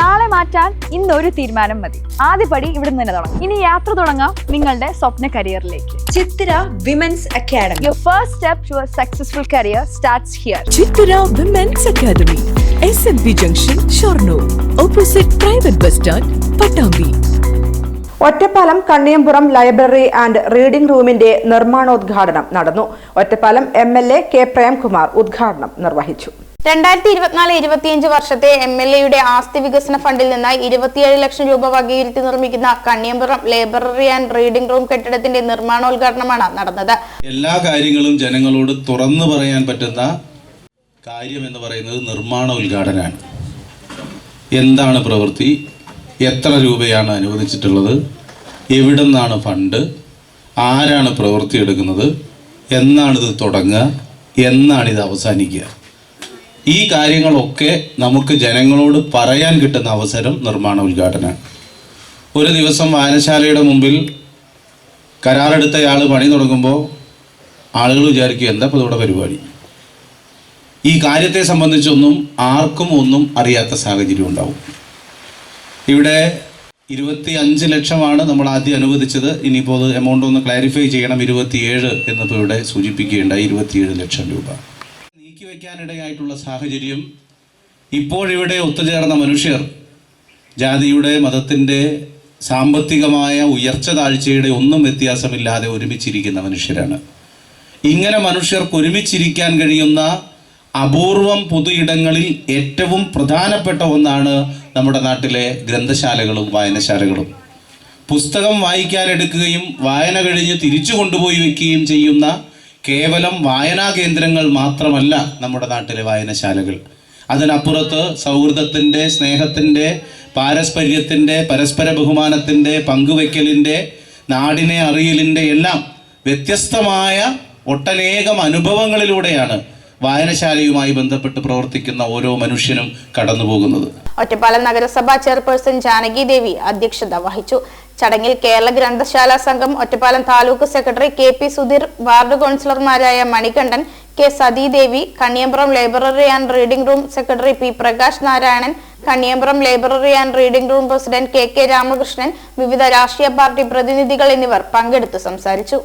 നാളെ മാറ്റാൻ ഇന്നൊരു ഒരു തീരുമാനം മതി. ആദ്യപടി ഇവിടെ നിന്ന് തന്നെ തുടങ്ങാം. ഇനി യാത്ര തുടങ്ങാം നിങ്ങളുടെ സ്വപ്ന കരിയറിലേക്ക്. Chithira women's academy your first step to a successful career starts here Chithra women's academy S M P junction Shoranur opposite private bus stand Pattambi Ottapalam Kanniyampuram library and reading റൂമിന്റെ നിർമ്മാണോദ്ഘാടനം നടന്നു. Ottapalam M L A K Premkumar ഉദ്ഘാടനം നിർവഹിച്ചു. രണ്ടായിരത്തി ഇരുപത്തിനാല് ഇരുപത്തിയഞ്ച് വർഷത്തെ M L എയുടെ ആസ്തി വികസന ഫണ്ടിൽ നിന്ന് ഇരുപത്തിയേഴ് ലക്ഷം രൂപ വകയിരുത്തി നിർമ്മിക്കുന്ന Kanniyampuram library and reading room കെട്ടിടത്തിന്റെ നിർമ്മാണോദ്ഘാടനമാണ് നടന്നത്. എല്ലാ കാര്യങ്ങളും ജനങ്ങളോട് തുറന്നു പറയാൻ പറ്റുന്ന കാര്യം എന്ന് പറയുന്നത് നിർമ്മാണ ഉദ്ഘാടനമാണ് എന്താണ് പ്രവൃത്തി? എത്ര രൂപയാണ് അനുവദിച്ചിട്ടുള്ളത്? എവിടെ നിന്നാണ് ഫണ്ട്? ആരാണ് പ്രവൃത്തി എടുക്കുന്നത് എന്നാണിത് തുടങ്ങുക? എന്നാണിത് അവസാനിക്കുക? ഈ കാര്യങ്ങളൊക്കെ നമുക്ക് ജനങ്ങളോട് പറയാൻ കിട്ടുന്ന അവസരം നിർമ്മാണ ഉദ്ഘാടനമാണ്. ഒരു ദിവസം വായനശാലയുടെ മുമ്പിൽ കരാറെടുത്തയാൾ പണി തുടങ്ങുമ്പോൾ ആളുകൾ വിചാരിക്കും എന്താ ഇപ്പോൾ ഇവിടെ പരിപാടി? ഈ കാര്യത്തെ സംബന്ധിച്ചൊന്നും ആർക്കും ഒന്നും അറിയാത്ത സാഹചര്യം ഉണ്ടാവും. ഇവിടെ ഇരുപത്തി അഞ്ച് ലക്ഷമാണ് നമ്മൾ ആദ്യം അനുവദിച്ചത്. ഇനിയിപ്പോൾ അത് എമൗണ്ട് ഒന്ന് ക്ലാരിഫൈ ചെയ്യണം. ഇരുപത്തിയേഴ് എന്നിപ്പോൾ ഇവിടെ സൂചിപ്പിക്കുകയുണ്ടായി. ഇരുപത്തിയേഴ് ലക്ഷം രൂപ. നീക്കി വയ്ക്കാനിടയായിട്ടുള്ള സാഹചര്യം ഇപ്പോഴിവിടെ ഒത്തുചേർന്ന മനുഷ്യർ ജാതിയുടെ മതത്തിന്റെ സാമ്പത്തികമായ ഉയർച്ച താഴ്ചയുടെ ഒന്നും വ്യത്യാസമില്ലാതെ ഒരുമിച്ചിരിക്കുന്ന മനുഷ്യരാണ്. ഇങ്ങനെ മനുഷ്യർക്ക് ഒരുമിച്ചിരിക്കാൻ കഴിയുന്ന അപൂർവം പൊതു ഇടങ്ങളിൽ ഏറ്റവും പ്രധാനപ്പെട്ട ഒന്നാണ് നമ്മുടെ നാട്ടിലെ ഗ്രന്ഥശാലകളും വായനശാലകളും. പുസ്തകം വായിക്കാൻ എടുക്കുകയും വായന കഴിഞ്ഞ് തിരിച്ചു കൊണ്ടുപോയി വെക്കുകയും ചെയ്യുന്ന കേവലം വായനാ കേന്ദ്രങ്ങൾ മാത്രമല്ല നമ്മുടെ നാട്ടിലെ വായനശാലകൾ. അതിനപ്പുറത്ത് സൗഹൃദത്തിന്റെ സ്നേഹത്തിന്റെ പാരസ്പര്യത്തിന്റെ പരസ്പര ബഹുമാനത്തിന്റെ പങ്കുവെക്കലിന്റെ നാടിനെ അറിയലിന്റെ എല്ലാം വ്യത്യസ്തമായ ഒട്ടനേകം അനുഭവങ്ങളിലൂടെയാണ് വായനശാലയുമായി ബന്ധപ്പെട്ട് പ്രവർത്തിക്കുന്ന ഓരോ മനുഷ്യനും കടന്നുപോകുന്നത്. ഒറ്റപ്പാലം നഗരസഭാ ചെയർപേഴ്സൺ ജാനകി ദേവി അധ്യക്ഷത വഹിച്ചു. ചടങ്ങിൽ Kerala Granthasala Sangham Ottapalam taluk secretary K P Sudheer ward കൗൺസിലർമാരായ Manikandan K Sathidevi Kanniyampuram library and reading room secretary P Prakash Narayanan Kanniyampuram library and reading room president K K Ramakrishnan വിവിധ രാഷ്ട്രീയ party പ്രതിനിധികൾ എന്നിവർ പങ്കെടുത്തു സംസാരിച്ചു.